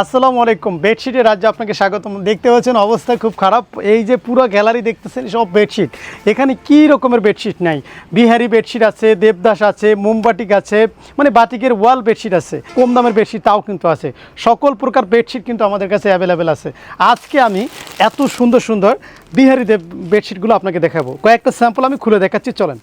আসসালামু আলাইকুম। বেডশিটের রাজ্যে আপনাকে স্বাগতম। দেখতে পাচ্ছেন অবস্থা খুব খারাপ। এই যে পুরো গ্যালারি দেখতেছেন, সব বেডশিট। এখানে কি রকমের বেডশিট নাই? বিহারি বেডশিট আছে, দেবদাস আছে মোমবাটিক আছে মানে বাটিকের ওয়াল বেডশিট আছে, কম দামের বেডশিট তাও কিন্তু আছে। সকল প্রকার বেডশিট কিন্তু আমাদের কাছে অ্যাভেলেবেল আছে। আজকে আমি এত সুন্দর সুন্দর বিহারি দেব বেডশিটগুলো আপনাকে দেখাবো। কয়েকটা স্যাম্পল আমি খুলে দেখাচ্ছি, চলেন।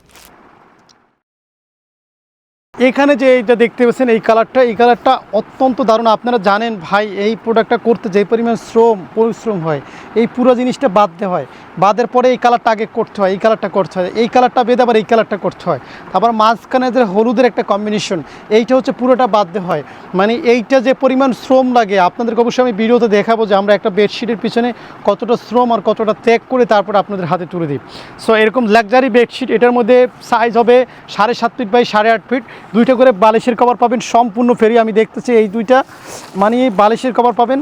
এখানে যে এইটা দেখতে পাচ্ছেন, এই কালারটা এই কালারটা অত্যন্ত দারুণ। আপনারা জানেন ভাই, এই প্রোডাক্টটা করতে যে পরিমাণ শ্রম, পরিশ্রম হয়, এই পুরো জিনিসটা বাদতে হয়। বাদের পরে এই কালারটা আগে করতে হয়, এই কালারটা করতে হয়, এই কালারটা বেঁধে আবার এই কালারটা করতে হয়। তারপর মাঝখানে যে হলুদের একটা কম্বিনেশন এইটা হচ্ছে পুরোটা বাদতে হয়। মানে এইটা যে পরিমাণ শ্রম লাগে, আপনাদেরকে অবশ্যই আমি ভিডিওতে দেখাবো যে আমরা একটা বেডশিটের পিছনে কতটা শ্রম আর কতটা ত্যাগ করে তারপর আপনাদের হাতে তুলে দিই। সো এরকম লাক্সারি বেডশিট এটার মধ্যে সাইজ হবে সাড়ে সাত ফিট বাই সাড়ে আট ফিট দুইটা করে বালিশের কভার পাবেন, সম্পূর্ণ ফেরি আমি দেখতেছি এই দুইটা। মানে বালিশের কভার পাবেন,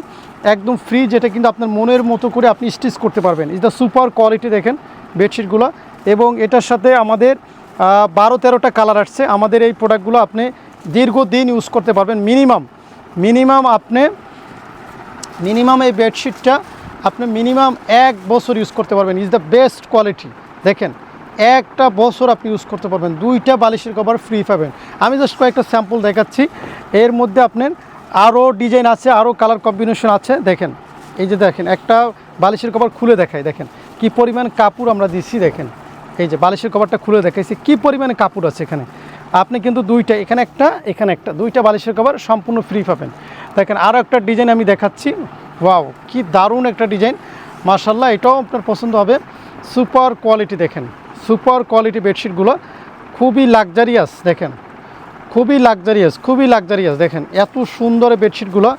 একদম ফ্রি যেটা কিন্তু আপনার মনের মতো করে আপনি স্টিচ করতে পারবেন। দ্য সুপার কোয়ালিটি দেখেন বেডশিটগুলো এবং এটার সাথে আমাদের বারো তেরোটা কালার আসছে। আমাদের এই প্রোডাক্টগুলো আপনি দীর্ঘদিন ইউজ করতে পারবেন। মিনিমাম মিনিমাম আপনি মিনিমাম এই বেডশিটটা আপনি মিনিমাম এক বছর ইউজ করতে পারবেন। ইজ দ্য বেস্ট কোয়ালিটি দেখেন। একটা বছর আপনি ইউজ করতে পারবেন। দুইটা বালিশের কভার ফ্রি পাবেন। আমি জাস্ট কয়েকটা স্যাম্পল দেখাচ্ছি। এর মধ্যে আপনার আরও ডিজাইন আছে, আরও কালার কম্বিনেশন আছে। দেখেন, এই যে দেখেন, একটা বালিশের কভার খুলে দেখাই, দেখেন। কি পরিমাণ কাপড় আমরা দিচ্ছি দেখেন। এই যে বালিশের কভারটা খুলে দেখাইছি, কি পরিমাণে কাপড় আছে এখানে। আপনি কিন্তু দুইটা, এখানে একটা এখানে একটা, দুইটা বালিশের কভার সম্পূর্ণ ফ্রি পাবেন। দেখেন, আরও একটা ডিজাইন আমি দেখাচ্ছি। ওয়াও কি দারুণ একটা ডিজাইন মার্শাল্লাহ এটাও আপনার পছন্দ হবে। সুপার কোয়ালিটি দেখেন। সুপার কোয়ালিটি বেডশিটগুলো খুবই লাক্সারিয়াস, দেখেন। খুবই লাক্সারিয়াস খুবই লাক্সারিয়াস, দেখেন। এত সুন্দর বেডশিটগুলো।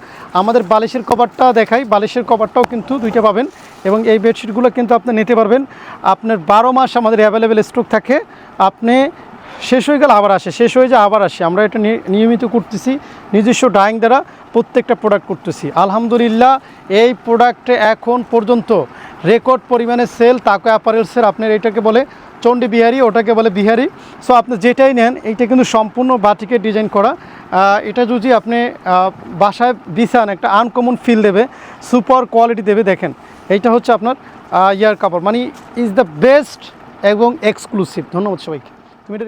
আমাদের বালিশের কভারটা দেখাই। বালিশের কভারটাও কিন্তু দুইটা পাবেন এবং এই বেডশিটগুলো কিন্তু আপনি নিতে পারবেন। আপনার বারো মাস আমাদের অ্যাভেলেবেল স্টক থাকে। আপনি শেষ হয়ে গেলে আবার আসে, শেষ হয়ে যায় আবার আসে। আমরা এটা নিয়মিত করতেছি, নিজস্ব ডাইং দ্বারা প্রত্যেকটা প্রোডাক্ট করতেছি। আলহামদুলিল্লাহ, এই প্রোডাক্টে এখন পর্যন্ত রেকর্ড পরিমাণে সেল, তাকে অ্যাপারেলসের আপনার এটাকে বলে চণ্ডী বিহারি, ওটাকে বলে বিহারি। সো আপনি যেটাই নেন, এইটা কিন্তু সম্পূর্ণ বাটিকের ডিজাইন করা। এটা যদি আপনি বাসায় বিছান একটা আনকমন ফিল দেবে সুপার কোয়ালিটি দেবে, দেখেন। এইটা হচ্ছে আপনার ইয়ার কাপড়। মানে ইজ দ্য বেস্ট এবং এক্সক্লুসিভ ধন্যবাদ সবাইকে। তুমি এটা